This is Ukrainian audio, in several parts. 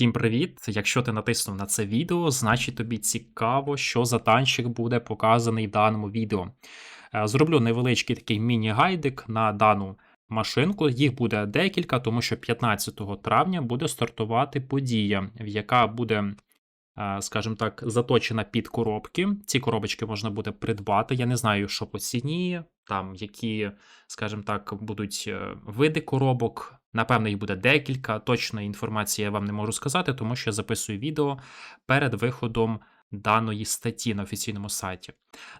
Всім привіт! Якщо ти натиснув на це відео, значить тобі цікаво, що за танчик буде показаний в даному відео. Е, Зроблю невеличкий такий міні-гайдик на дану машинку. Їх буде декілька, тому що 15 травня буде стартувати подія, в яка буде, скажімо так, заточена під коробки. Ці коробочки можна буде придбати. Я не знаю, що по ціні, там які, скажімо так, будуть е, види коробок. Напевно, їх буде декілька. Точної інформації я вам не можу сказати, тому що я записую відео перед виходом даної статті на офіційному сайті.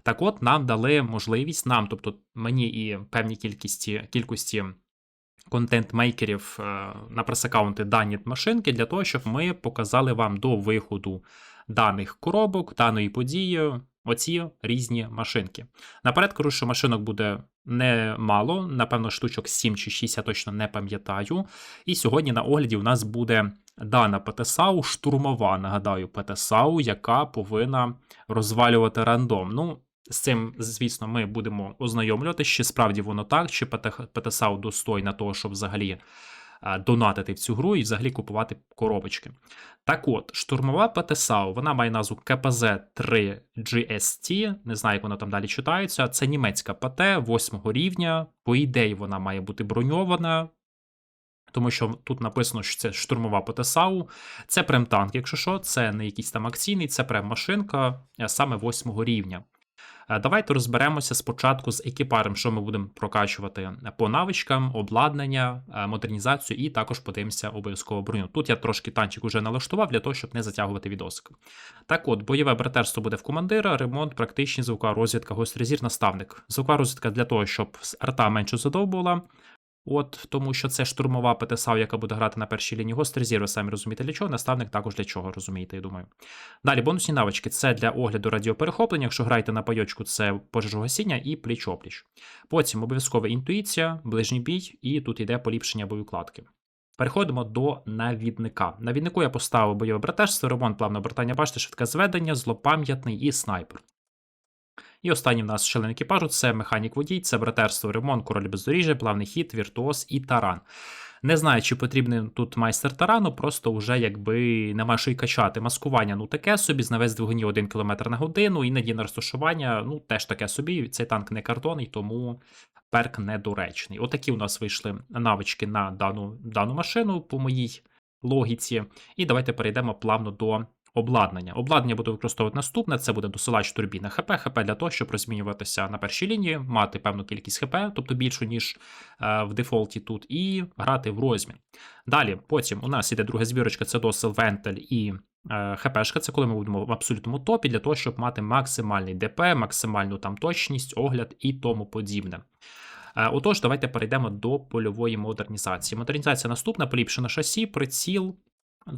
Так от, нам дали можливість, нам, тобто мені і певній кількості, кількості контент-мейкерів е, на прес-аккаунти дані машинки для того, щоб ми показали вам до виходу даних коробок, даної події. Оці різні машинки. Наперед кажу, що машинок буде немало, напевно, штучок 7 чи 6, я точно не пам'ятаю. І сьогодні на огляді у нас буде дана ПТСАУ, штурмова, нагадаю, ПТСАУ, яка повинна розвалювати рандом. Ну, з цим, звісно, ми будемо ознайомлювати, чи справді воно так, чи ПТСАУ достойна того, щоб взагалі е, донатити в цю гру і взагалі купувати коробочки. Так от, штурмова ПТСАУ, вона має назву КПЗ-3 GST, не знаю, як воно там далі читається. Це німецька ПТ 8 рівня. По ідеї, вона має бути броньована. Тому що тут написано, що це штурмова ПТСАУ, це прем-танк, якщо що, це не якийсь там акційний, це прем-машинка е, саме 8 рівня. Е, Давайте розберемося спочатку з екіпарем, що ми будемо прокачувати по навичкам, обладнання, е, модернізацію, і також подивимося обов'язково броню. Тут я трошки танчик уже налаштував для того, щоб не затягувати відосик. Так от, бойове братерство буде в командира, ремонт, практичні звука, розвідка, гострозір, наставник. Звука розвідка для того, щоб арта менше задовбувала. От тому, що це штурмова ПТСАУ, яка буде грати на першій лінії гострий ви самі розумієте для чого. Наставник також для чого, розумієте, я думаю. Далі бонусні навички це для огляду радіоперехоплення. Якщо граєте на пайочку, це пожежогасіння і пліч-опліч. Потім обов'язкова інтуїція, ближній бій, і тут йде поліпшення боєукладки. Переходимо до навідника. Навіднику я поставив бойове братерство, ремонт плавне обертання башти, швидке зведення, злопам'ятний і снайпер. І останній в нас член екіпажу це механік водій, це братерство, ремонт, король бездоріжжя, плавний хід, віртуоз і таран. Не знаю, чи потрібен тут майстер тарану, просто вже якби нема що й качати. Маскування, ну таке собі, знавець двигуні 1 км на годину, іноді на розташування, ну теж таке собі. Цей танк не картонний, тому перк недоречний. Отакі у нас вийшли навички на дану, дану машину по моїй логіці. І давайте перейдемо плавно до Обладнання. Обладнання буду використовувати наступне: це буде досилач турбіна ХП, ХП для того, щоб розмінюватися на першій лінії, мати певну кількість ХП, тобто більшу, ніж е, в дефолті тут, і грати в розмін. Далі, потім у нас іде друга збірочка, це досил вентиль і е, ХПшка. Це коли ми будемо в абсолютному топі, для того, щоб мати максимальний ДП, максимальну там точність, огляд і тому подібне. Е, отож, давайте перейдемо до польової модернізації. Модернізація наступна, поліпшена шасі, приціл,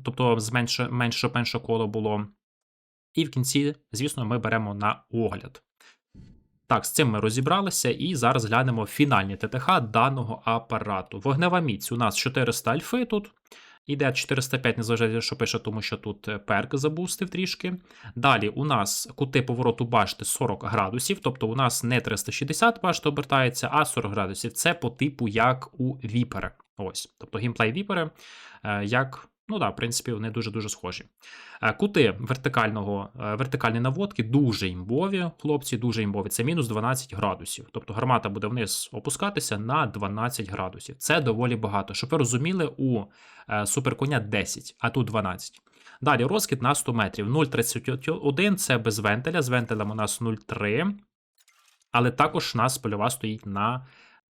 тобто зменше, менше менше коло було. І в кінці, звісно, ми беремо на огляд. Так, з цим ми розібралися, і зараз глянемо фінальні ТТХ даного апарату. Вогнева міць у нас 400 альфи тут. Іде 405, незважаючи, що пише, тому що тут е, перк забустив трішки. Далі у нас кути повороту башти 40 градусів, тобто у нас не 360 башта обертається, а 40 градусів. Це по типу як у віпера. Ось, Тобто геймплей віпери, е, як Ну так, в принципі, вони дуже-дуже схожі. Е, кути вертикального, е, вертикальні наводки дуже імбові, хлопці, дуже імбові. Це мінус 12 градусів. Тобто гармата буде вниз опускатися на 12 градусів. Це доволі багато. Щоб ви розуміли, у е, суперконя 10, а тут 12. Далі розкид на 100 метрів. 0,31 це без вентиля. З вентилем у нас 0,3. Але також у нас польова стоїть на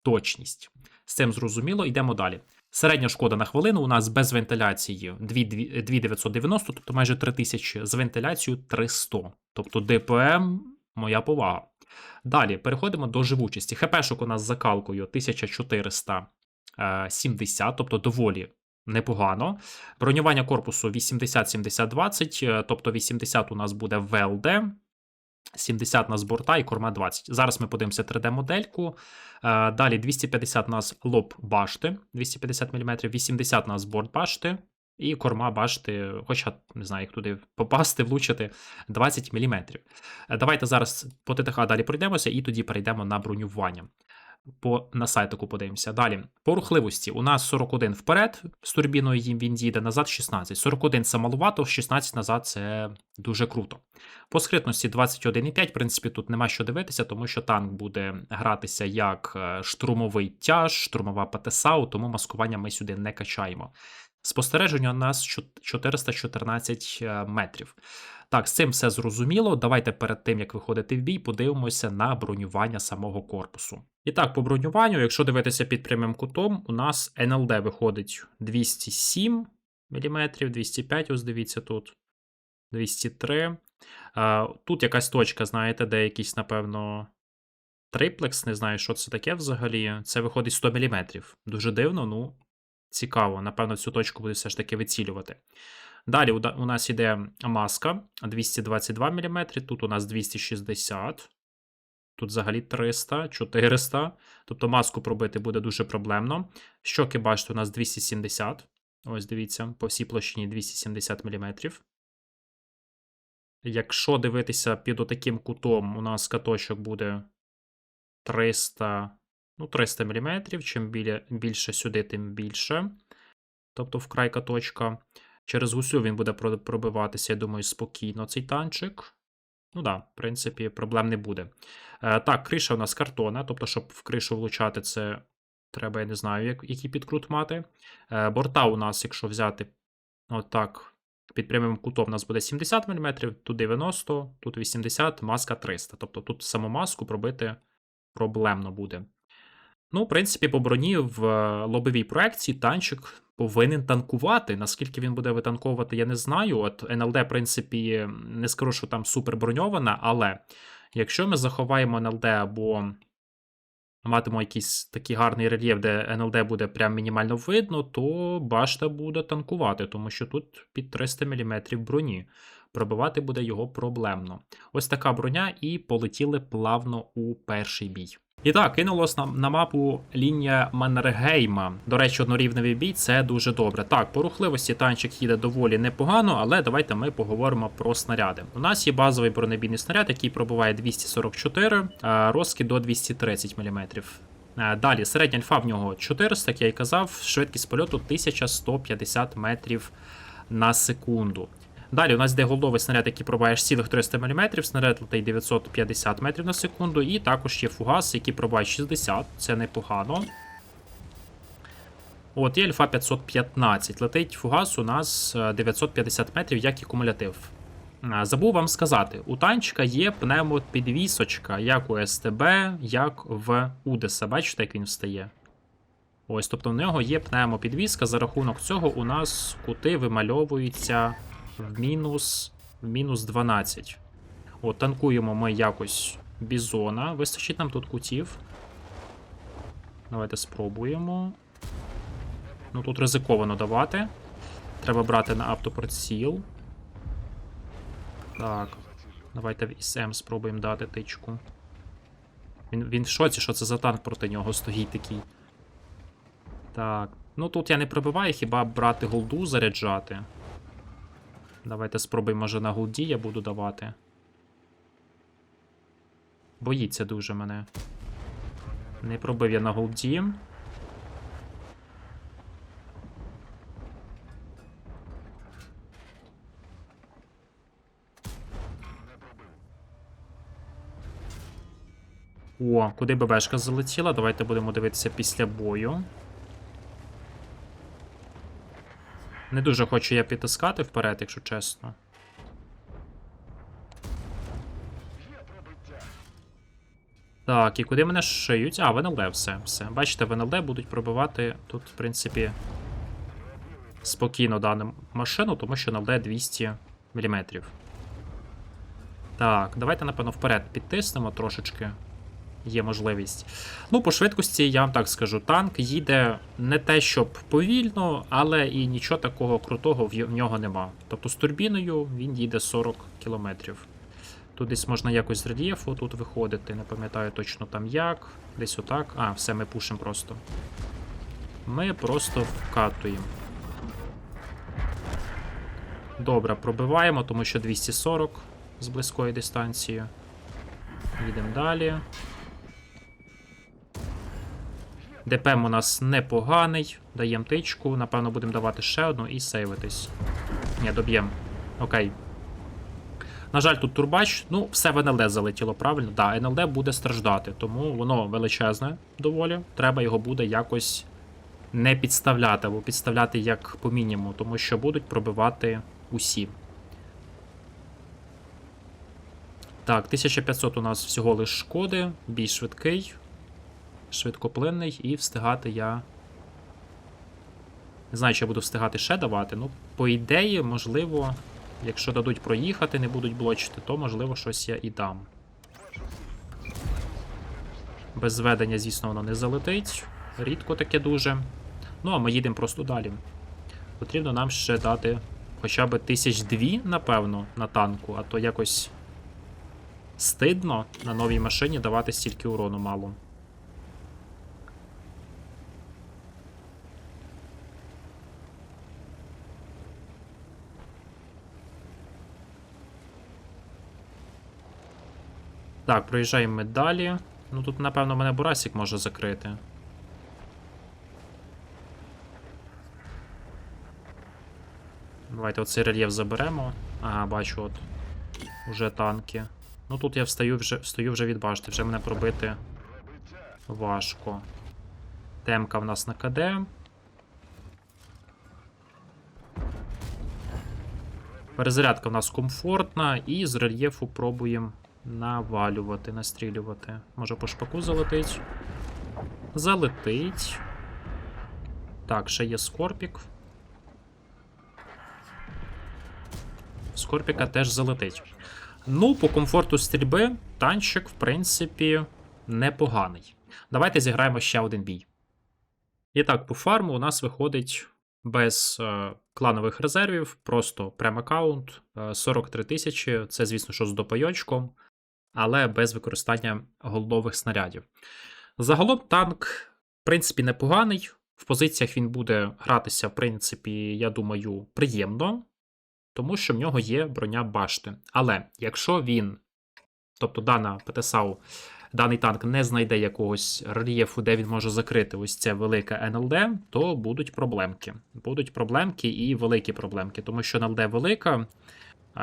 точність. З цим зрозуміло, йдемо далі. Середня шкода на хвилину у нас без вентиляції 2990, тобто майже 3000, з вентиляцією 300. Тобто ДПМ, моя повага. Далі переходимо до живучості. ХПшок у нас з закалкою 1470, тобто доволі непогано. Бронювання корпусу 80-70-20, тобто 80 у нас буде ВЛД. 70 у нас борта і корма 20. Зараз ми подивимося 3D-модельку. Е, далі 250 у нас лоб башти, 250 мм, 80 у нас борт башти. І корма башти, хоча не знаю, як туди попасти, влучити 20 мм. Е, давайте зараз по ТТХ далі пройдемося і тоді перейдемо на бронювання. По, на сайтику подивимося. Далі. По рухливості. У нас 41 вперед з турбіною він їде, назад 16. 41 це малувато, 16 назад це дуже круто. По скритності 21,5, в принципі, тут нема що дивитися, тому що танк буде гратися як е, штурмовий тяж, штурмова ПТСАУ, тому маскування ми сюди не качаємо. Спостереження у нас 414 е, метрів. Так, з цим все зрозуміло. Давайте перед тим, як виходити в бій, подивимося на бронювання самого корпусу. І так, по бронюванню, якщо дивитися під прямим кутом, у нас НЛД виходить 207 мм, 205, ось дивіться тут, 203. Е, Тут якась точка, знаєте, де якийсь, напевно, триплекс, не знаю, що це таке взагалі. Це виходить 100 мм. Дуже дивно, ну, цікаво. Напевно, цю точку буде все ж таки вицілювати. Далі у нас іде маска 222 мм, тут у нас 260, тут взагалі 300, 400. Тобто маску пробити буде дуже проблемно. Щоки, бачите, у нас 270. Ось дивіться, по всій площині 270 мм. Якщо дивитися під отаким кутом, у нас каточок буде 300, ну, 300 мм. Чим більше сюди, тим більше. Тобто вкрай каточка. Через гуслю він буде пробиватися, я думаю, спокійно цей танчик. Ну да, в принципі, проблем не буде. Е, так, криша у нас картона, тобто, щоб в кришу влучати, це треба, я не знаю, як, який підкрут мати. Е, борта у нас, якщо взяти отак, під прямим кутом, у нас буде 70 мм, тут 90, тут 80, маска 300. Тобто тут саму маску пробити проблемно буде. Ну, в принципі, по броні в е, лобовій проекції танчик повинен танкувати. Наскільки він буде витанковувати, я не знаю. От НЛД, в принципі, не скажу, що там супер броньована, але якщо ми заховаємо НЛД або матимемо якийсь такий гарний рельєф, де НЛД буде прям мінімально видно, то башта буде танкувати, тому що тут під 300 мм броні. Пробивати буде його проблемно. Ось така броня, і полетіли плавно у перший бій. І так, кинулось на, на мапу лінія Маннергейма. До речі, однорівневий бій це дуже добре. Так, по рухливості танчик їде доволі непогано, але давайте ми поговоримо про снаряди. У нас є базовий бронебійний снаряд, який пробиває 244, а розкид до 230 мм. Е, Далі, середня альфа в нього 400, як я і казав, швидкість польоту 1150 метрів на секунду. Далі у нас йде голдовий снаряд, який пробиває аж цілих 300 мм, снаряд летить 950 метрів на секунду, і також є фугас, який пробиває 60, це непогано. От, і альфа 515. Летить фугас у нас е, 950 метрів, як і кумулятив. Забув вам сказати, у танчика є пневмопідвісочка, як у СТБ, як в Удеса. Бачите, як він встає? Ось, тобто в нього є пневмопідвіска. За рахунок цього у нас кути вимальовуються в мінус, в мінус 12. От, танкуємо ми якось бізона. Вистачить нам тут кутів. Давайте спробуємо. Ну, тут ризиковано давати. Треба брати на автоприціл. Так. Давайте в ІСМ спробуємо дати тичку. Він, він в шоці, що це за танк проти нього стоїть такий. Так. Ну тут я не пробиваю, хіба брати голду заряджати. Давайте спробуємо, може, на голді я буду давати. Боїться дуже мене. Не пробив я на голді. О, куди ББшка залетіла? Давайте будемо дивитися після бою. Не дуже хочу я підтискати вперед, якщо чесно. Так, і куди мене шиють? А, в НЛД все. все. Бачите, в НЛД будуть пробивати тут, в принципі, спокійно дану машину, тому що НЛД 200 мм. Так, давайте, напевно, вперед підтиснемо трошечки. Є можливість. Ну, по швидкості, я вам так скажу, танк їде не те, щоб повільно, але і нічого такого крутого в нього нема. Тобто з турбіною він їде 40 км. Тут десь можна якось з рельєфу тут виходити, не пам'ятаю точно там як. Десь отак. А, все, ми пушимо просто. Ми просто вкатуємо. Добре, пробиваємо, тому що 240 з близької дистанції. Їдемо далі. ДПМ у нас непоганий. Даємо тичку. Напевно, будемо давати ще одну і сейвитись. Ні, доб'ємо. Окей. На жаль, тут турбач. Ну, все в НЛД залетіло, правильно? Да, НЛД буде страждати, тому воно величезне доволі. Треба його буде якось не підставляти, або підставляти як по мінімуму, тому що будуть пробивати усі. Так, 1500 у нас всього лиш шкоди, бій швидкий, швидкоплинний, і встигати я. Не знаю, чи я буду встигати ще давати. Ну, по ідеї, можливо, якщо дадуть проїхати, не будуть блочити, то можливо щось я і дам. Без зведення, звісно, воно не залетить. Рідко таке дуже. Ну, а ми їдемо просто далі. Потрібно нам ще дати хоча б тисяч дві, напевно, на танку, а то якось стидно на новій машині давати стільки урону мало. Так, проїжджаємо ми далі. Ну тут, напевно, мене Бурасик може закрити. Давайте оцей рельєф заберемо. Ага, бачу, от. Уже танки. Ну тут я встаю вже встаю вже від башти, вже мене пробити важко. Темка в нас на КД. Перезарядка в нас комфортна, і з рельєфу пробуємо навалювати, настрілювати. Може по шпаку залетить. Залетить. Так, ще є Скорпік. Скорпіка теж залетить. Ну, по комфорту стрільби, танчик, в принципі, непоганий. Давайте зіграємо ще один бій. І так, по фарму у нас виходить без е, кланових резервів, просто прем-аккаунт, е, 43 тисячі. Це, звісно, що з допайочком, але без використання голдових снарядів. Загалом танк, в принципі, непоганий. В позиціях він буде гратися, в принципі, я думаю, приємно тому що в нього є броня башти. Але якщо він, тобто дана ПТСАУ, даний танк не знайде якогось рельєфу, де він може закрити ось це велике НЛД, то будуть проблемки. Будуть проблемки і великі проблемки, тому що НЛД велика,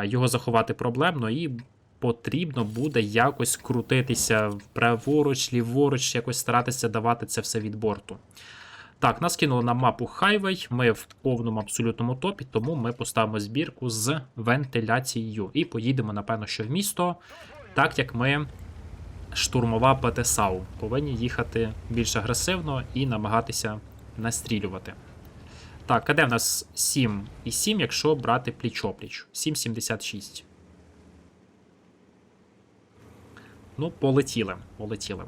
його заховати проблемно і. Потрібно буде якось крутитися праворуч, ліворуч, якось старатися давати це все від борту. Так, нас кинули на мапу Хайвей. Ми в повному абсолютному топі, тому ми поставимо збірку з вентиляцією. І поїдемо, напевно, що в місто, так як ми штурмова ПТСАУ. Повинні їхати більш агресивно і намагатися настрілювати. Так, а де в нас 7 і 7, якщо брати пліч-опліч? 7,76. Ну, полетіли. Полетіли.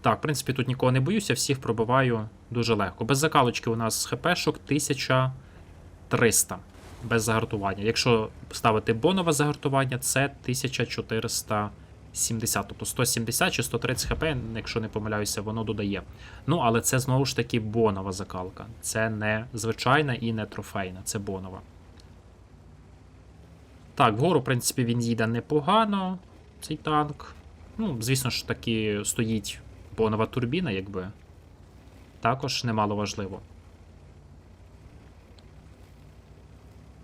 Так, в принципі, тут нікого не боюся, всіх пробиваю дуже легко. Без закалочки у нас хпшок 1300 без загартування. Якщо ставити бонове загартування, це 1470, тобто 170 чи 130 хп, якщо не помиляюся, воно додає. Ну, але це знову ж таки бонова закалка. Це не звичайна і не трофейна, це бонова. Так, вгору, в принципі, він їде непогано, цей танк. Ну, звісно ж таки, стоїть бонова турбіна, якби. Також немало важливо.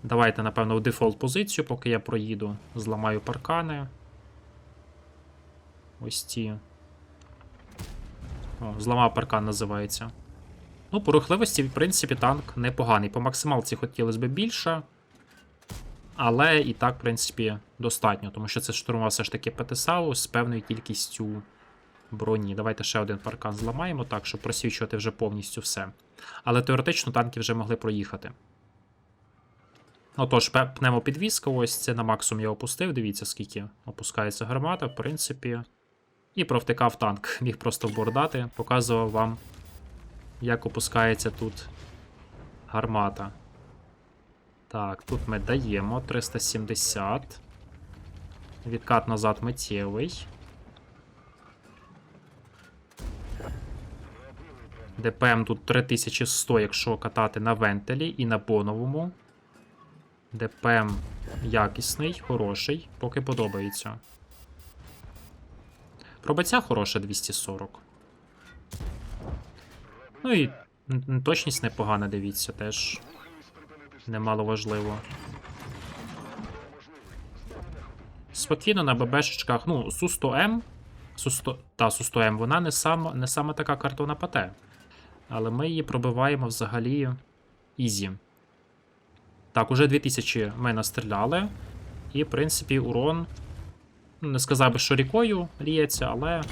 Давайте, напевно, в дефолт позицію, поки я проїду. Зламаю паркани. Ось ці. О, зламав паркан називається. Ну, по рухливості, в принципі, танк непоганий. По максималці хотілося б більше. Але і так, в принципі, достатньо, тому що це штурмова все ж таки ПТСАУ з певною кількістю броні. Давайте ще один паркан зламаємо так, щоб просвічувати вже повністю все. Але теоретично танки вже могли проїхати. Отож, пневмопідвізка, ось це на максимум я опустив. Дивіться, скільки опускається гармата, в принципі. І провтикав танк. Міг просто бордати, показував вам, як опускається тут гармата. Так, тут ми даємо 370. Відкат назад миттєвий. ДПМ тут 3100, якщо катати на вентилі і на боновому. ДПМ якісний, хороший, поки подобається. Пробиття хороше 240. Ну і точність непогана, дивіться, теж немало важливо. Спокійно на ББшечках. Ну, Су-100М. Су-100, та, Су-100М, вона не сама, не сама така картона ПТ. Але ми її пробиваємо взагалі ізі. Так, уже 2000 ми настріляли. І, в принципі, урон. ну, Не сказав би, що рікою ліється, але.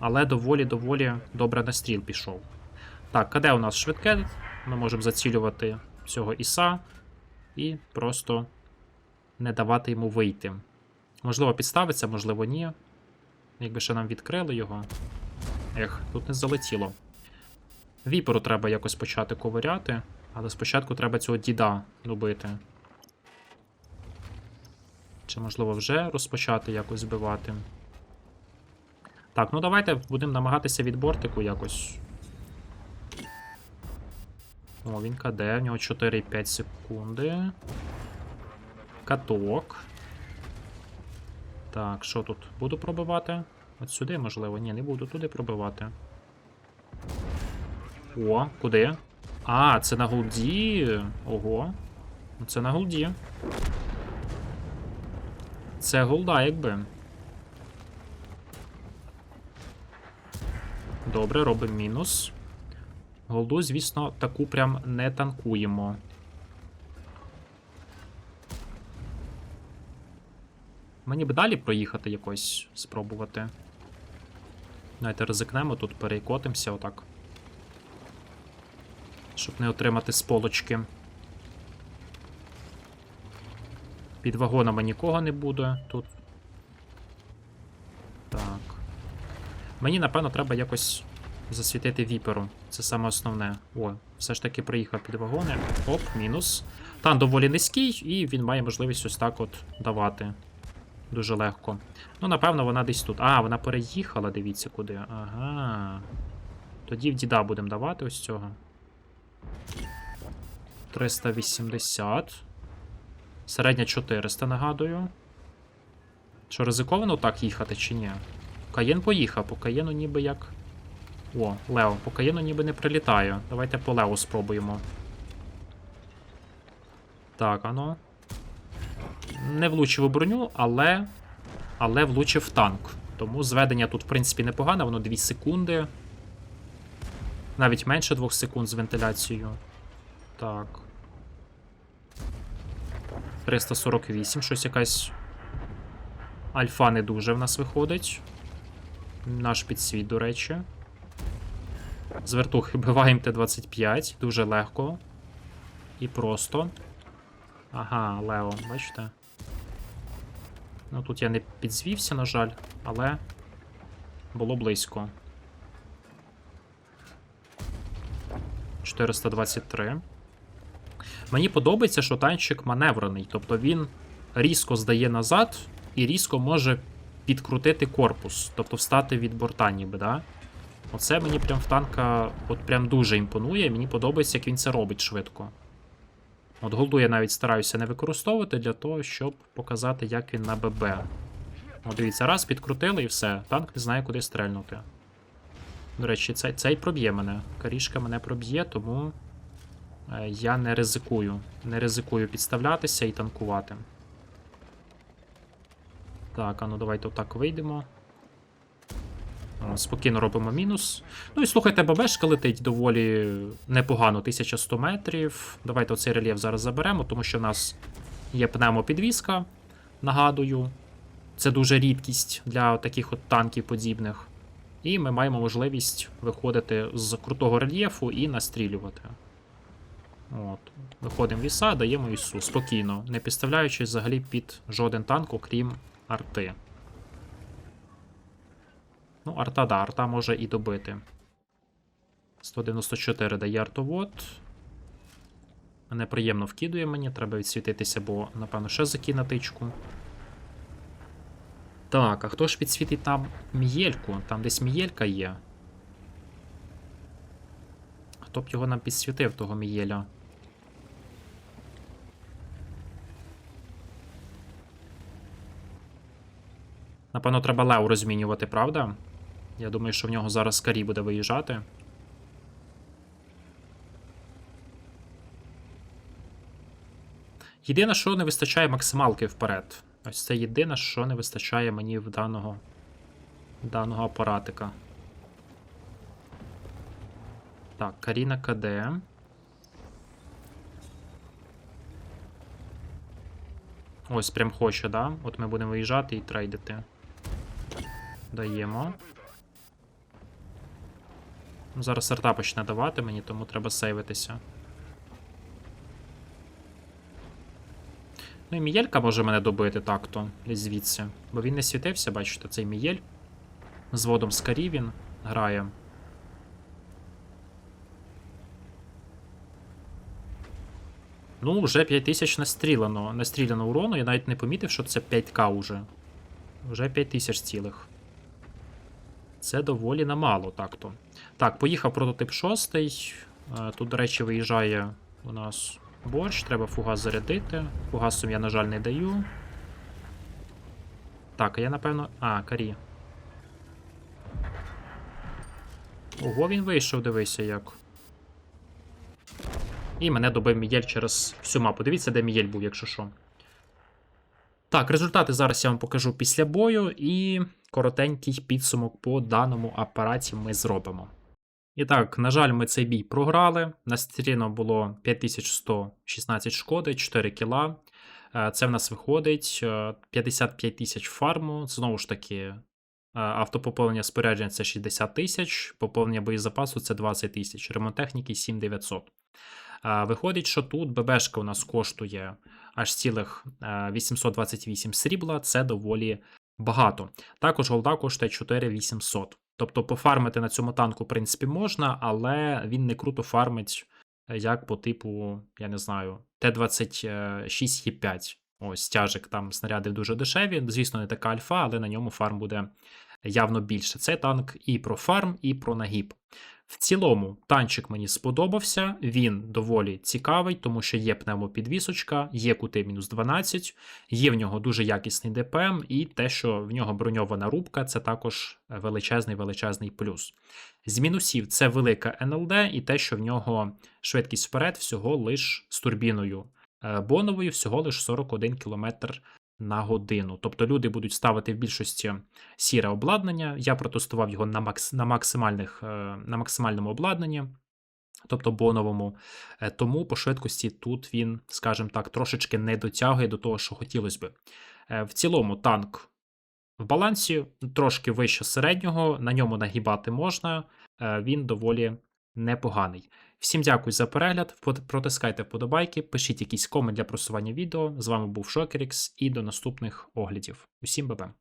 Але доволі-доволі добре настріл пішов. Так, КД у нас швидке. Ми можемо зацілювати цього Іса і просто не давати йому вийти. Можливо, підставиться, можливо, ні. Якби ще нам відкрили його. Ех, тут не залетіло. Віперу треба якось почати ковиряти, але спочатку треба цього діда добити. Чи можливо вже розпочати якось збивати? Так, ну давайте будемо намагатися від бортику якось. О, він КД, в нього 4,5 секунди. Каток. Так, що тут? Буду пробивати? От сюди, можливо. Ні, не буду туди пробивати. О, куди? А, це на голді. Ого. Ну, Це на голді. Це голда, якби. Добре, робимо мінус. Голду, звісно, таку прям не танкуємо. Мені б далі проїхати якось спробувати. Давайте ризикнемо тут, перейкотимося отак. Щоб не отримати з полочки. Під вагонами нікого не буде тут. Так. Мені, напевно, треба якось засвітити віперу. Це саме основне. О, все ж таки приїхав під вагони. Оп, мінус. Тан доволі низький, і він має можливість ось так от давати. Дуже легко. Ну, напевно, вона десь тут. А, вона переїхала, дивіться куди. Ага. Тоді в діда будемо давати ось цього. 380. Середня 400, нагадую. Що, ризиковано так їхати чи ні? Каєн поїхав, по Каєну ніби як. О, Лео, по Каєну ніби не прилітає. Давайте по Лео спробуємо. Так, ано. Не влучив у броню, але. Але влучив в танк. Тому зведення тут, в принципі, непогане, воно 2 секунди. Навіть менше 2 секунд з вентиляцією. Так. 348, щось якась. Альфа не дуже в нас виходить. Наш підсвіт, до речі. З вертухи вбиваємо Т-25. Дуже легко. І просто. Ага, Лео, бачите? Ну тут я не підзвівся, на жаль, але було близько. 423. Мені подобається, що танчик маневрений, тобто він різко здає назад і різко може підкрутити корпус, тобто встати від борта, ніби, да? Оце мені прям в танка от прям дуже імпонує. Мені подобається, як він це робить швидко. От голду я навіть стараюся не використовувати для того, щоб показати, як він на ББ. От дивіться, раз, підкрутили і все. Танк не знає, куди стрельнути. До речі, цей, цей проб'є мене. Карішка мене проб'є, тому е, я не ризикую. Не ризикую підставлятися і танкувати. Так, а ну давайте отак вийдемо. О, Спокійно робимо мінус. Ну і слухайте, ББшка летить доволі непогано, 1100 метрів. Давайте оцей рельєф зараз заберемо, тому що в нас є пневмопідвізка, нагадую. Це дуже рідкість для таких от танків подібних. І ми маємо можливість виходити з крутого рельєфу і настрілювати. От. Виходимо в ліса, даємо ісу спокійно, не підставляючись взагалі під жоден танк, окрім арти. Ну, арта, да, арта може і добити. 194 дає артовод. Мене приємно вкидує мені, треба відсвітитися, бо, напевно, ще закине тичку. Так, а хто ж підсвітить там Мієльку? Там десь Мієлька є. Хто б його нам підсвітив, того Мієля? Напевно, треба Лео розмінювати, правда? Я думаю, що в нього зараз Карі буде виїжджати. Єдине, що не вистачає максималки вперед. Ось це єдине, що не вистачає мені в даного, даного апаратика. Так, Каріна КД. Ось прям хоче, да? От ми будемо виїжджати і трейдити. Даємо. Зараз арта почне давати мені, тому треба сейвитися. Ну і Мієлька може мене добити так-то, звідси. Бо він не світився, бачите, цей Мієль. З водом з він грає. Ну, вже 5000 настріляно, настріляно урону. Я навіть не помітив, що це 5к уже. Вже 5000 цілих. Це доволі намало так-то. Так, поїхав прототип 6. Тут, до речі, виїжджає у нас борщ. Треба фугас зарядити. Фугасом я, на жаль, не даю. Так, а я напевно. А, карі. Ого, він вийшов, дивися як. І мене добив Мієль через всю мапу. Дивіться, де Мієль був, якщо що. Так, результати зараз я вам покажу після бою, і коротенький підсумок по даному апараті ми зробимо. І так, на жаль, ми цей бій програли. Настріляно було 5116 шкоди, 4 кіла. Е, Це в нас виходить е, 55 тисяч фарму. Знову ж таки, е, автопоповнення спорядження це 60 тисяч, поповнення боєзапасу це 20 тисяч, ремонт техніки 7900. Виходить, що тут ББшка у нас коштує аж цілих е, 828 срібла, це доволі багато. Також голда коштує 4800. Тобто пофармити на цьому танку, в принципі, можна, але він не круто фармить, е, як по типу, я не знаю, Т-26 Е5. Ось тяжик там снаряди дуже дешеві. Звісно, не така альфа, але на ньому фарм буде явно більше. Це танк і про фарм, і про нагіб. В цілому, танчик мені сподобався, він доволі цікавий, тому що є пневмопідвісочка, є кути мінус 12, є в нього дуже якісний ДПМ, і те, що в нього броньована рубка, це також величезний величезний плюс. З мінусів це велика НЛД, і те, що в нього швидкість вперед всього лиш з турбіною е, боновою, всього лиш 41 км на годину. Тобто люди будуть ставити в більшості сіре обладнання. Я протестував його на макс, на, максимальних, е, на максимальному обладнанні, тобто боновому. Е, Тому по швидкості тут він, скажімо так, трошечки не дотягує до того, що хотілося би. Е, В цілому танк в балансі трошки вище середнього, на ньому нагибати можна, він доволі непоганий. Всім дякую за перегляд. Протискайте вподобайки, пишіть якісь коми для просування відео. З вами був Шокерікс і до наступних оглядів. Усім бабе.